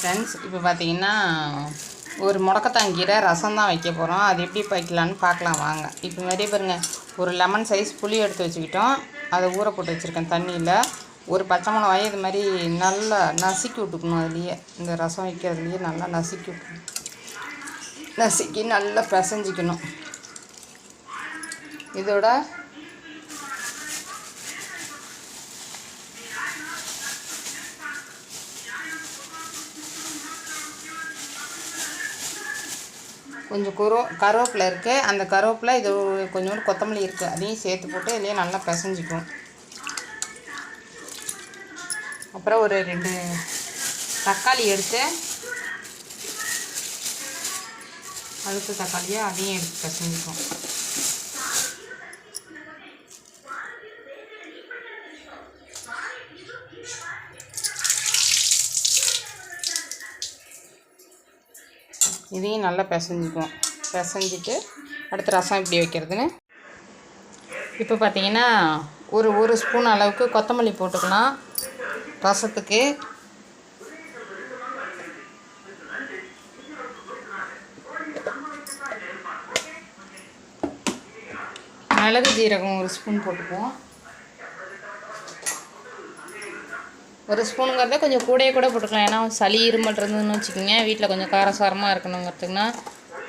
Friends இப்போ பார்த்தீங்கன்னா ஒரு முடக்கத்தாங்கீரை ரசம் தான் வைக்க போகிறோம் அது எப்படி வைக்கலான்னு பார்க்கலாம் வாங்க. இப்போ மாதிரியே பாருங்கள் ஒரு லெமன் சைஸ் புளி எடுத்து வச்சுக்கிட்டோம். அதை ஊற போட்டு வச்சுருக்கேன் தண்ணியில். ஒரு பச்சை மிளகாய் இது மாதிரி நல்லா நசுக்கி விட்டுக்கணும் அதுலேயே. இந்த ரசம் வைக்கிறதுலையே நல்லா நசுக்கி விட்டுக்கணும் நசுக்கி நல்லா பிசைஞ்சிக்கணும். இதோட கொஞ்சம் குரோ கருவேப்பிலை இருக்குது அந்த கருவேப்பிலை இது கொஞ்சோண்டு கொத்தமல்லி இருக்குது அதையும் சேர்த்து போட்டு இதுலேயே நல்லா பிசைஞ்சிக்கும். அப்புறம் ஒரு ரெண்டு தக்காளி எடுத்து அழுத்த தக்காளியை அதையும் எடுத்து பிசைஞ்சிக்கும். இதையும் நல்லா பிசைஞ்சிக்குவோம். பிசைஞ்சிட்டு அடுத்து ரசம் எப்படி வைக்கிறதுன்னு. இப்போ பார்த்தீங்கன்னா ஒரு ஒரு ஸ்பூன் அளவுக்கு கொத்தமல்லி போட்டுக்கலாம். ரசத்துக்கு. மிளகு ஜீரகம் ஒரு ஸ்பூன் போட்டுக்குவோம். ஒரு ஸ்பூனுங்கிறத கொஞ்சம் கூடையே கூட போட்டுக்கலாம். ஏன்னா சளி இருமல் இருந்ததுன்னு வச்சுக்கோங்க. வீட்டில் கொஞ்சம் காரசாரமாக இருக்கணுங்கிறதுக்குனா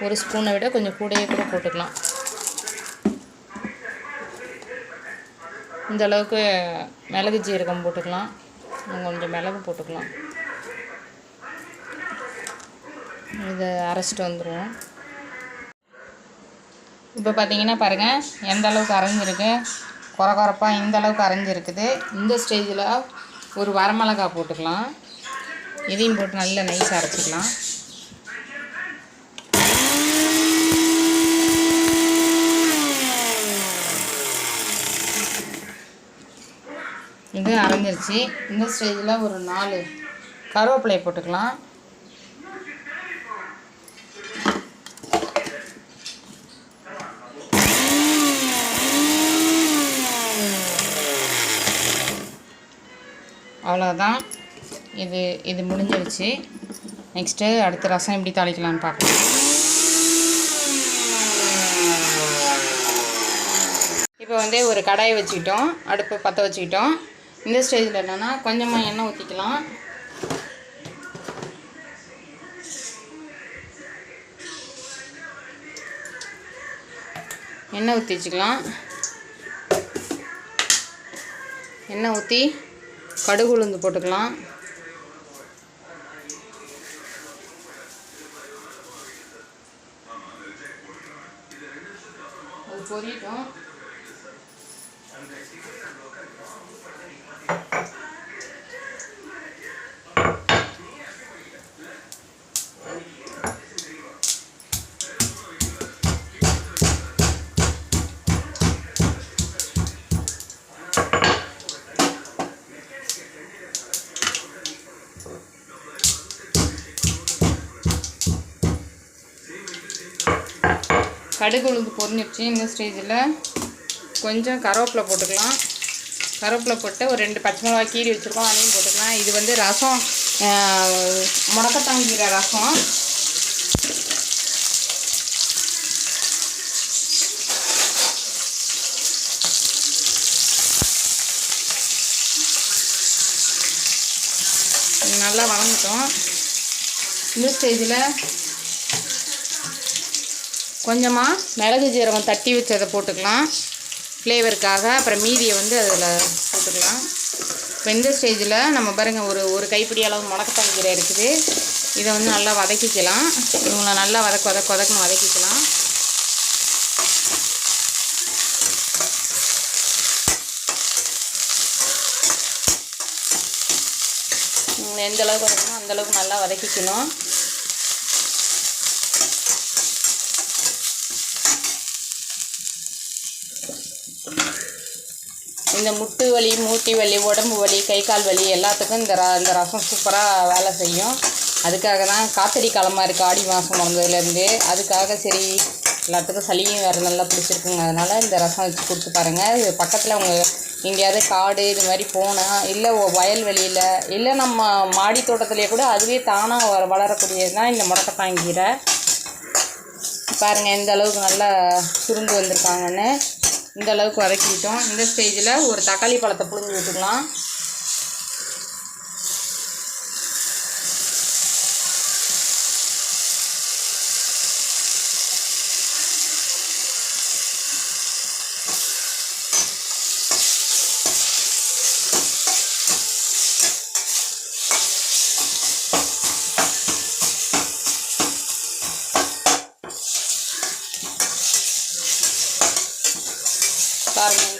ஒரு ஸ்பூனை விட கொஞ்சம் கூடையே கூட போட்டுக்கலாம். இந்த அளவுக்கு மிளகு ஜீரகம் போட்டுக்கலாம். கொஞ்சம் மிளகு போட்டுக்கலாம். இதை அரைச்சிட்டு வந்துடுவோம் இப்போ பார்த்தீங்கன்னா பாருங்கள் எந்த அளவுக்கு அரைஞ்சிருக்கு. குறை குறைப்பாக இந்த அளவுக்கு அரைஞ்சிருக்குது. இந்த ஸ்டேஜில் ஒரு வரமிளகா போட்டுக்கலாம். இதையும் போட்டு நல்லா நைஸ் அரைச்சிக்கலாம். இது அரைஞ்சிருச்சு. இந்த ஸ்டேஜில் ஒரு நாலு கருவேப்பிலையை போட்டுக்கலாம். அவ்வளோதான் இது இது முடிஞ்சிருச்சு. நெக்ஸ்ட்டு அடுத்த ரசம் எப்படி தாளிக்கலாம்னு பார்க்கலாம். இப்போ வந்து ஒரு கடாயை வச்சுக்கிட்டோம். அடுப்பு பற்ற வச்சுக்கிட்டோம். இந்த ஸ்டேஜில் என்னென்னா கொஞ்சமாக எண்ணெய் ஊற்றிக்கலாம் எண்ணெய் ஊற்றி வச்சுக்கலாம். எண்ணெய் ஊற்றி கடுகு உளுந்து போட்டுக்கலாம். அது பொரியட்டும். கடுகு உளுந்து பொரிஞ்சிருச்சு இந்த ஸ்டேஜில் கொஞ்சம் கருவேப்பிலை போட்டுக்கலாம். கருவேப்பிலை போட்டு ஒரு ரெண்டு பச்சை மிளகா கீரி வச்சுருக்கோம் அதையும் போட்டுக்கலாம். இது வந்து ரசம் முடக்கத்தாங்கிற ரசம். நல்லா வளர்ந்துட்டோம் இந்த ஸ்டேஜில் கொஞ்சமாக மிளகு ஜீரகம் தட்டி வச்சதை போட்டுக்கலாம். ஃப்ளேவருக்காக அப்புறம் மீதியை வந்து அதில் போட்டுக்கலாம். இப்போ இந்த ஸ்டேஜில் நம்ம பாருங்கள் ஒரு ஒரு கைப்பிடி அளவு முடக்கத்தாங்கி கீரை இருக்குது. இதை வந்து நல்லா வதக்கிக்கலாம். இவங்களை நல்லா வதக்க வதக்க வதக்கணும் வதக்கிக்கலாம். இவங்களை எந்த அளவுக்கு வதக்கணும் அந்த அளவுக்கு நல்லா வதக்கிக்கணும். இந்த முட்டு வலி மூட்டி வலி உடம்பு வலி கை கால் வலி எல்லாத்துக்கும் இந்த ர இந்த ரசம் சூப்பராக வேலை செய்யும். அதுக்காக தான் காத்தடி காலமாக இருக்குது ஆடி மாதம் வந்ததுலேருந்து. அதுக்காக சரி எல்லாத்துக்கும் சளியும் வேறு நல்லா பிடிச்சிருக்குங்க. அதனால் இந்த ரசம் வச்சு கொடுத்து பாருங்கள் இது பக்கத்தில் அவங்க எங்கேயாவது காடு இது மாதிரி போனால் இல்லை வயல் வயல்வெளியில் இல்லை நம்ம மாடி தோட்டத்துலேயே கூட அதுவே தானாக வர வளரக்கூடியது தான் இந்த முடக்கத்தாங்கீரை பாருங்கள் எந்த அளவுக்கு நல்லா சுருண்டு வந்திருக்காங்கன்னு. இந்த அளவுக்கு வதக்கிட்டோம் இந்த ஸ்டேஜில் ஒரு தக்காளி பழத்தை புழிஞ்சு விட்டுக்கலாம்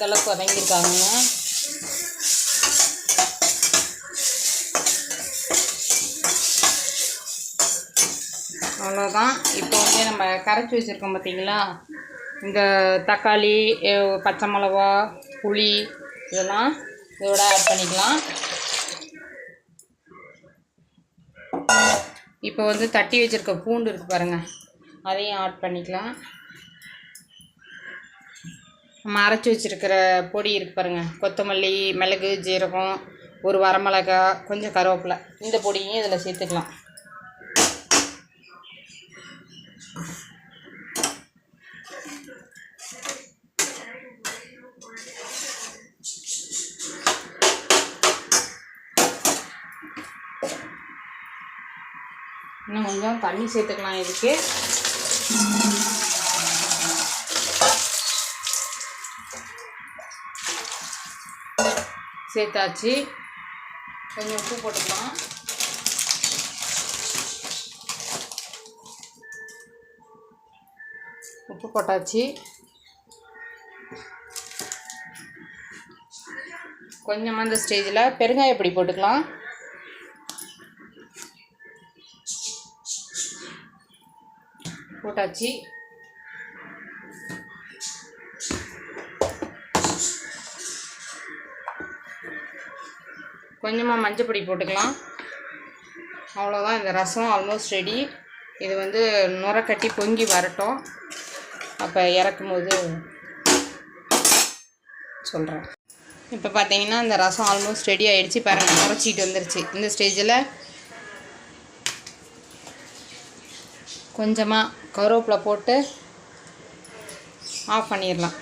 பாருங்கள் வதங்கியிருக்காங்க. அவ்வளோதான் இப்போ வந்து நம்ம கரைச்சி வச்சுருக்கோம் பார்த்தீங்களா இந்த தக்காளி பச்சை மிளகா புளி இதெல்லாம் இதோட ஆட் பண்ணிக்கலாம். இப்போ வந்து தட்டி வச்சுருக்க பூண்டு இருக்குது பாருங்கள் அதையும் ஆட் பண்ணிக்கலாம். நம்ம அரைச்சி வச்சுருக்கிற பொடி இருக்கு பாருங்க. கொத்தமல்லி மிளகு ஜீரகம் ஒரு வரமிளகா கொஞ்சம் கருவேப்பிலை. இந்த பொடியும் இதில் சேர்த்துக்கலாம். இன்னும் கொஞ்சம் தண்ணி சேர்த்துக்கலாம் இதுக்கு. சேர்த்தாச்சு. கொஞ்சம் உப்பு போட்டுக்கலாம். உப்பு போட்டாச்சு. கொஞ்சமாக இந்த ஸ்டேஜில் பெருங்காய பொடி போட்டுக்கலாம். போட்டாச்சு. கொஞ்சமாக மஞ்சப்பொடி போட்டுக்கலாம். அவ்வளோதான் இந்த ரசம் ஆல்மோஸ்ட் ரெடி இது வந்து நுரக்கட்டி கட்டி பொங்கி வரட்டும். அப்போ இறக்கும் போது சொல்கிறேன் இப்போ பார்த்தீங்கன்னா இந்த ரசம் ஆல்மோஸ்ட் ரெடி ஆகிடுச்சு பாருங்கள் நுரைச்சிட்டு வந்துருச்சு. இந்த ஸ்டேஜில் கொஞ்சமாக கருவேப்பில் போட்டு ஆஃப் பண்ணிடலாம்.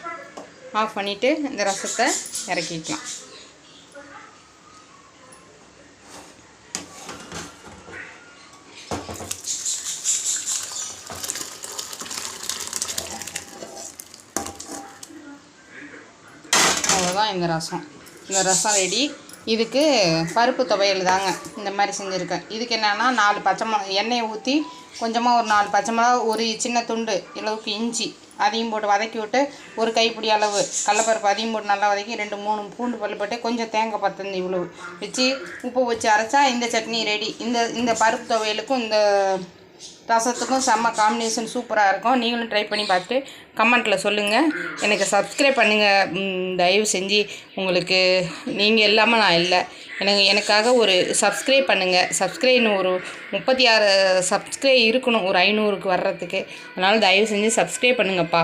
ஆஃப் பண்ணிவிட்டு இந்த ரசத்தை இறக்கிக்கலாம். தான் இந்த ரசம். இந்த ரசம் ரெடி இதுக்கு பருப்பு துவையல் தாங்க இந்த மாதிரி செஞ்சுருக்கேன். இதுக்கு என்னென்னா நாலு பச்சை மிளகா எண்ணெயை ஊற்றி கொஞ்சமாக ஒரு நாலு பச்சை மிளகா ஒரு சின்ன துண்டு இளவுக்கு இஞ்சி அதையும் போட்டு வதக்கி விட்டு ஒரு கைப்பிடி அளவு கடலப்பருப்பு அதையும் போட்டு நல்லா வதக்கி ரெண்டு மூணு பூண்டு பல் போட்டு கொஞ்சம் தேங்காய் பத்தந்து இவ்வளவு வச்சு உப்பு வச்சு அரைச்சா இந்த சட்னி ரெடி இந்த இந்த பருப்பு துவையலுக்கும் இந்த ரசத்துக்கும் செம்ம காம்பினேஷன் சூப்பராக இருக்கும். நீங்களும் ட்ரை பண்ணி பார்த்துட்டு கமெண்ட்டில் சொல்லுங்கள் எனக்கு சப்ஸ்கிரைப் பண்ணுங்கள் தயவு செஞ்சு உங்களுக்கு நீங்கள் இல்லாமல் நான் இல்லை. எனக்கு எனக்காக ஒரு சப்ஸ்கிரைப் பண்ணுங்கள் சப்ஸ்கிரைப்னு ஒரு முப்பத்தி ஆறு சப்ஸ்கிரைப் இருக்கணும். ஒரு ஐநூறுக்கு வர்றதுக்கு. அதனால் தயவு செஞ்சு சப்ஸ்கிரைப் பண்ணுங்கப்பா.